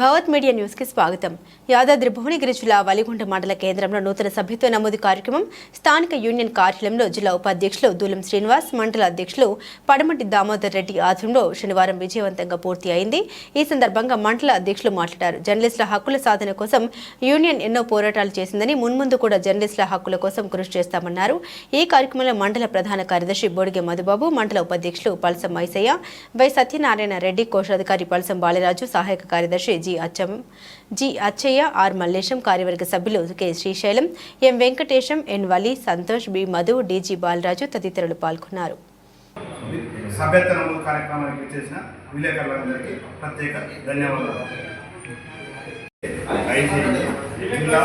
భవత్ media న్యూస్కి స్వాగతం. యాదాద్రి భువనగిరి జిల్లా వలిగుంట మండల కేంద్రంలో నూతన సభ్యత్వ నమోదు కార్యక్రమం స్థానిక యూనియన్ కార్యాలయంలో జిల్లా ఉపాధ్యక్షులు దూలం శ్రీనివాస్ మండల అధ్యక్షులు పడమటి దామోదర్ రెడ్డి ఆధ్వర్యంలో శనివారం విజయవంతంగా పూర్తి అయింది. ఈ సందర్భంగా మండల అధ్యక్షులు మాట్లాడారు. జర్నలిస్టుల హక్కుల సాధన కోసం యూనియన్ ఎన్నో పోరాటాలు చేసిందని మున్ముందు కూడా జర్నలిస్టుల హక్కుల కోసం కృషి చేస్తామన్నారు. ఈ కార్యక్రమంలో మండల ప్రధాన కార్యదర్శి బోడిగే మధుబాబు మండల ఉపాధ్యక్షులు పల్సం మైసయ్య వై సత్యనారాయణ రెడ్డి కోశాధికారి పల్సం బాలరాజు సహాయక కార్యదర్శి జి అచ్చం జి అచ్చయ్య ఆర్ మల్లేశం కార్యవర్గ సభ్యులు K Srisailam M Venkatesham N Vali Santosh B Madhu D G Balaraju తదితరులు పాల్గొన్నారు. సభ్యత్వ కార్యక్రమానికి చేసిన విలేకరులందరికీ ప్రత్యేక ధన్యవాదాలు. జిల్లా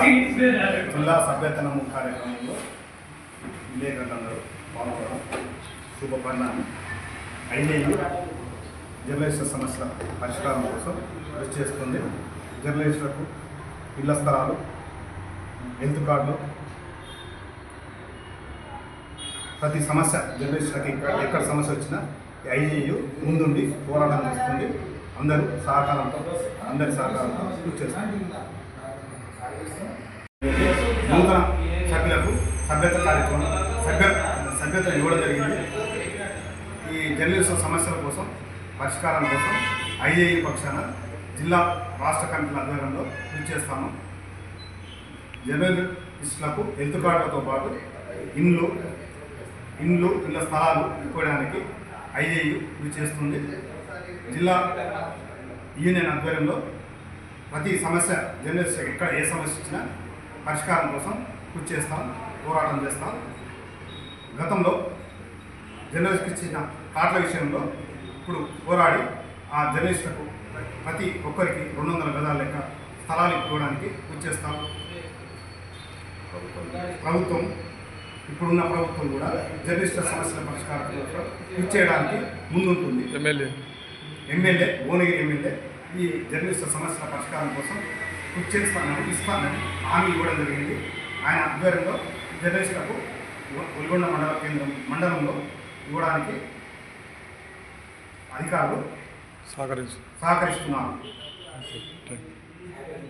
జిల్లా కార్యక్రమంలో విలేకరులందరూ పాల్గొనడం శుభపరిణామం జర్నలిస్టుల సమస్యల పరిష్కారం కోసం కృషి చేస్తుంది. జర్నలిస్టులకు ఇళ్ళ స్థలాలు హెల్త్ కార్డులు. ప్రతి సమస్య జర్నలిస్టులకి ఎక్కడ సమస్య వచ్చినా ఐఏయు ముందుండి పోరాటం చేస్తుంది. అందరూ సహకారంతో అందరి సహకారంతో కృషి చేస్తుంది. నూతన సభ్యులకు సభ్యత కార్యక్రమం సభ్య సభ్యత ఇవ్వడం జరిగింది. ఈ జర్నలిస్టుల సమస్యల కోసం పరిష్కారం కోసం ఐఏఈ పక్షాన జిల్లా రాష్ట్ర కమిటీల ఆధ్వర్యంలో కృషి చేస్తాము. జర్నలిస్టులకు హెల్త్ కార్డులతో పాటు ఇండ్లు ఇండ్లు ఇళ్ళ స్థలాలు ఇవ్వడానికి ఐఏయు కృషి చేస్తుంది. జిల్లా యూనియన్ ఆధ్వర్యంలో ప్రతి సమస్య జర్నలిస్ట్ ఎక్కడ ఏ సమస్య ఇచ్చినా పరిష్కారం కోసం కృషి చేస్తాం పోరాటం చేస్తాం. గతంలో జర్నలిస్ట్కి ఇచ్చిన కార్డుల విషయంలో ఇప్పుడు పోరాడి ఆ జర్నలిస్టులకు ప్రతి ఒక్కరికి రెండు వందల గదాల లెక్క స్థలాలు ఇవ్వడానికి కృషి చేస్తాం ప్రభుత్వం ఇప్పుడున్న ప్రభుత్వం కూడా జర్నలిస్టుల సమస్యల పరిష్కారం కోసం కృషి చేయడానికి ముందుంటుంది. ఎమ్మెల్యే. ఎమ్మెల్యే భువనగిరి ఎమ్మెల్యే ఈ జర్నలిస్టుల సమస్యల పరిష్కారం కోసం కృషి చేస్తానని ఇస్తానని హామీ ఇవ్వడం జరిగింది. ఆయన ఆధ్వర్యంలో జర్నలిస్టులకు ఉల్గొండ మండల కేంద్రం మండలంలో ఇవ్వడానికి అధికారులు సహకరిస్తున్నారు.